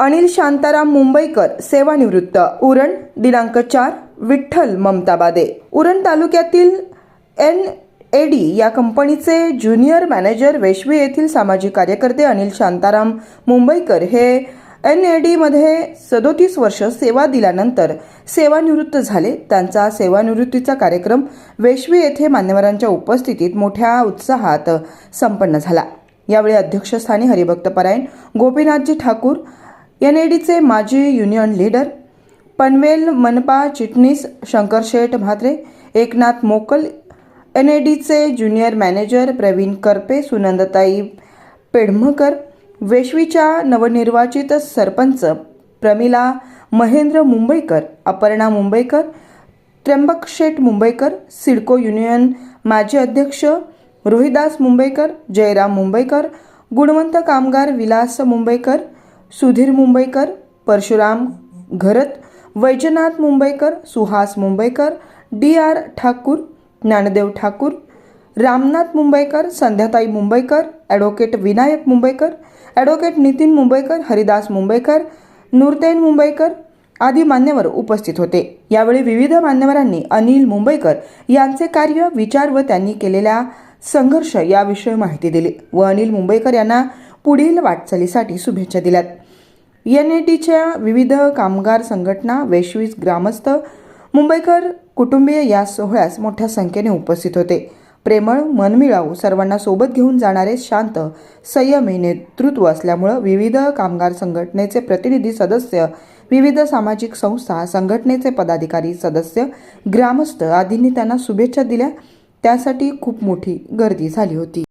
अनिल शांताराम मुंबईकर सेवानिवृत्त. उरण दिनांक चार विठ्ठल ममताबादे. उरण तालुक्यातील एन एडी या कंपनीचे ज्युनियर मॅनेजर वेशवी येथील सामाजिक कार्यकर्ते अनिल शांताराम मुंबईकर हे एन ए डीमध्ये सदोतीस वर्ष सेवा दिल्यानंतर सेवानिवृत्त झाले. त्यांचा सेवानिवृत्तीचा कार्यक्रम वेशवी येथे मान्यवरांच्या उपस्थितीत मोठ्या उत्साहात संपन्न झाला. यावेळी अध्यक्षस्थानी हरिभक्त परायण गोपीनाथजी ठाकूर एन ए डीचे माजी युनियन लीडर पनवेल मनपा चिटणीस शंकरशेठ म्हात्रे एकनाथ मोकल एन ए डीचे ज्युनियर मॅनेजर प्रवीण करपे सुनंदताई पेढमकर वेशवीच्या नवनिर्वाचित सरपंच प्रमिला महेंद्र मुंबईकर अपर्णा मुंबईकर त्र्यंबक शेठ मुंबईकर सिडको युनियन माजी अध्यक्ष रोहिदास मुंबईकर जयराम मुंबईकर गुणवंत कामगार Vilas Mumbaikar Sudhir Mumbaikar Parshuram Gharat Vaijnath Mumbaikar Suhas Mumbaikar D R Thakur Dnyandev Thakur Ramnath Mumbaikar Sandhyatai Mumbaikar advocate Vinayak Mumbaikar advocate Nitin Mumbaikar Haridas Mumbaikar Nurten Mumbaikar आदी मान्यवर उपस्थित होते. यावेळी विविध मान्यवरांनी अनिल मुंबईकर यांचे कार्य विचार व त्यांनी केलेल्या संघर्ष याविषयी माहिती दिली व अनिल मुंबईकर यांना पुढील वाटचालीसाठी शुभेच्छा दिल्यात. एन ए टीच्या विविध कामगार संघटना वैश्विक ग्रामस्थ मुंबईकर कुटुंबीय या सोहळ्यास मोठ्या संख्येने उपस्थित होते. प्रेमळ मनमिळावू सर्वांना सोबत घेऊन जाणारे शांत संयमी नेतृत्व असल्यामुळं विविध कामगार संघटनेचे प्रतिनिधी सदस्य विविध सामाजिक संस्था संघटनेचे पदाधिकारी सदस्य ग्रामस्थ आदींनी त्यांना शुभेच्छा दिल्या. त्यासाठी खूप मोठी गर्दी झाली होती.